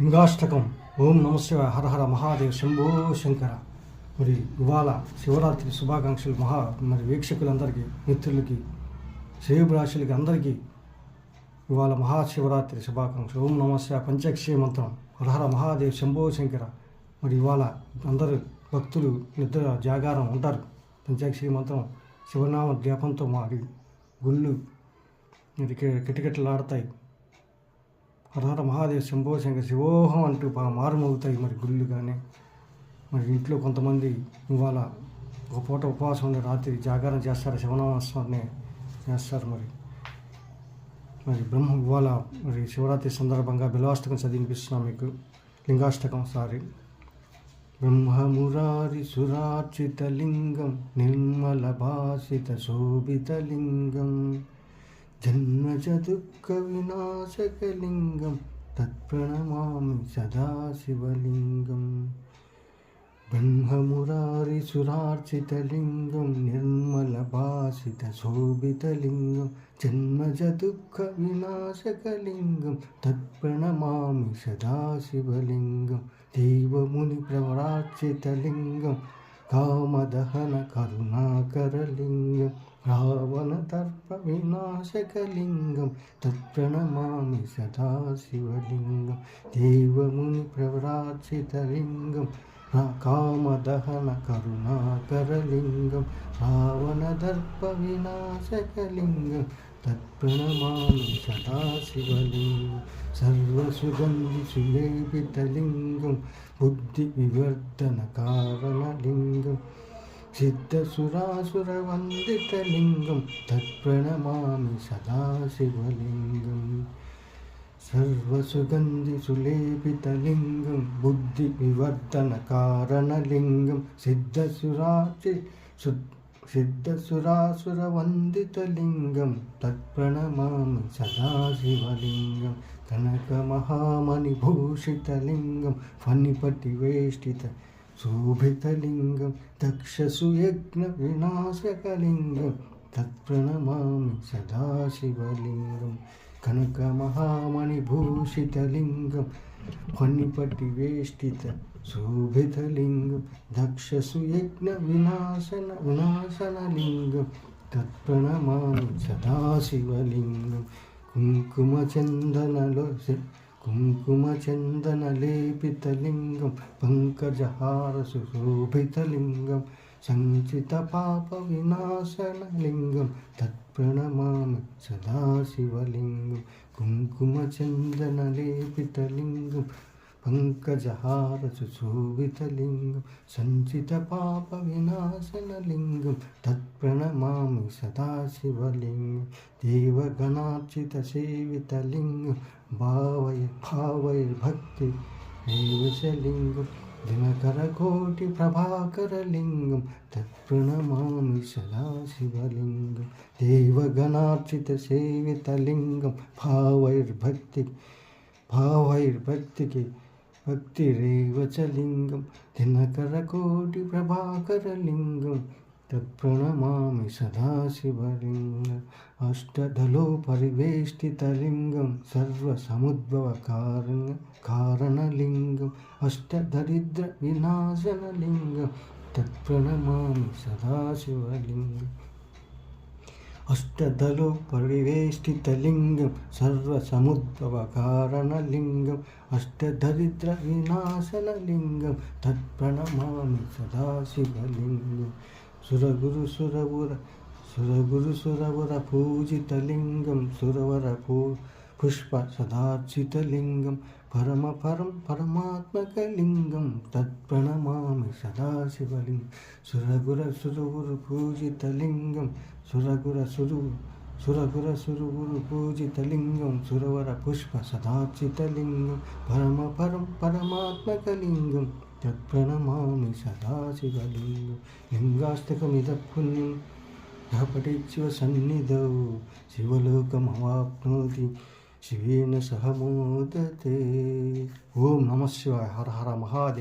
లింగాష్టకం. ఓం నమశివ హర హర మహాదేవ్ శంభో శంకర. మరి ఇవాళ శివరాత్రి శుభాకాంక్షలు మహా మరి వీక్షకులందరికీ మిత్రులకి శ్రేయభిలాషులకి అందరికీ ఇవాళ మహాశివరాత్రి శుభాకాంక్షలు. ఓం నమశివ పంచాక్షి మంత్రం. హర హర మహాదేవ్ శంభో శంకర. మరి ఇవాళ అందరూ భక్తులు నిద్ర జాగారం ఉంటారు. పంచాక్షి మంత్రం శివనామ జ్ఞాపంతో మారి గుళ్ళు ఇది కిటకిటలాడతాయి. తర్వాత మహాదేవ శంభో శంకర శివోహం అంటూ బాగా మారుమోగుతాయి మరి గుళ్ళు కానీ మరి ఇంట్లో కొంతమంది ఇవాళ ఒక పూట ఉపవాసం ఉండే రాత్రి జాగారం చేస్తారు శివనామస్వామిని చేస్తారు మరి. మరి బ్రహ్మ ఇవాళ మరి శివరాత్రి సందర్భంగా బిలవాష్టకం చదివినిపిస్తున్నాం మీకు. లింగాష్టకం సారీ. బ్రహ్మమురారి సురార్చిత లింగం నిర్మల భాషిత శోభిత లింగం జన్మజ దుఃఖ వినాశకలింగం తత్ప్రణమామి సదాశివలింగం బ్రహ్మమురారి సురార్చితలింగం నిర్మల భాసిత శోభితలింగం జన్మజ దుఃఖ వినాశకలింగం తత్ప్రణమామి సదాశివలింగం దేవముని ప్రవరార్చితలింగం కామదహన కరుణాకరలింగం రావణ తర్ప వినాశకలింగం తత్ప్రణమామి సదాశివలింగం దేవముని ప్రవరార్చితలింగం కామదహన కరుణాకరలింగం రావణదర్ప వినాశకలింగం తత్ప్రణమామి సదాశివలింగం సర్వసుగంధి సులేపితలింగం బుద్ధి వివర్ధన కారణలింగం సిద్ధసురాసురవందితలింగం తత్ప్రణమామి సదాశివలింగం సర్వసుగంధి సులేపితలింగం బుద్ధి వివర్ధన కారణలింగం సిద్ధసురాచి సిద్ధసురాసురవందితలింగం తత్ప్రణమామి సదాశివలింగం కనకమహామణిభూషితలింగం ఫణిపటి వేష్టిత శోభితలింగం దక్షసుయజ్ఞ వినాశకలింగం తత్ప్రణమామి సదాశివలింగం కనకమహామణిభూషితలింగం ఫణిపటి వేష్టిత శోభితలింగం దక్షసుయజ్ఞ వినాశన వినాశనలింగం తత్ప్రణమామి సదాశివలింగం కుంకుమచందనలో కుంకుమచందనలేపితలింగం పంకజహారసు శోభితలింగం సంచిత పాప వినాశనలింగం తత్ప్రణమామి पङ्कजहार सञ्चितपापविनाशनलिङ्गं तत्प्रणमामि सदाशिवलिङ्गं देवगणार्चितसेवितलिङ्गं भावय भावैर्भक्ति देवशलिङ्गं दिनकरकोटिप्रभाकरलिङ्गं तत्प्रणमामि सदाशिवलिङ्गं देवगणार्चितसेवितलिङ्गं भावैर्भक्ति भावैर्भक्ति దినకరకోటి ప్రభాకరలింగం తత్ప్రణమామి సదాశివలింగం దేవగణార్చిత సేవితలింగం భక్తిరేవచలింగం దినకరకోటి ప్రభాకరలింగం తత్ప్రణమామి సదాశివలింగం అష్టదలో పరివేష్టితలింగం సర్వసముద్భవకారణ కారణలింగం అష్టదరిద్ర వినాశనలింగం తత్ప్రణమామి సదాశివలింగం అష్టదలో పరివేష్టితలింగం సర్వసముద్భవ కారణలింగం అష్టదరిద్ర వినాశనలింగం తత్ప్రణమామి సదాశివలింగం సురగురు సురవుర సురగురు సురవర పూజితలింగం సురవర పూ పుష్ప సదార్చితలింగం పరమ పరం పరమాత్మకలింగం తత్ప్రణమామి సదాశివలింగం సురగుర సురగురు పూజితలింగం సురగుర సురు సురగుర సురుగురు పూజితలింగం సురవర పుష్ప సదాచితలింగం పరమ పరం పరమాత్మకలింగం తత్ప్రణమామి సదాశివలింగం లింగాష్టకమిద పుణ్యం పఠిత్వ సన్నిధౌ శివలోకమవాప్నోతి శివేన సహ మోదతే ఓం నమ శివాయ హర హర మహాదేవ్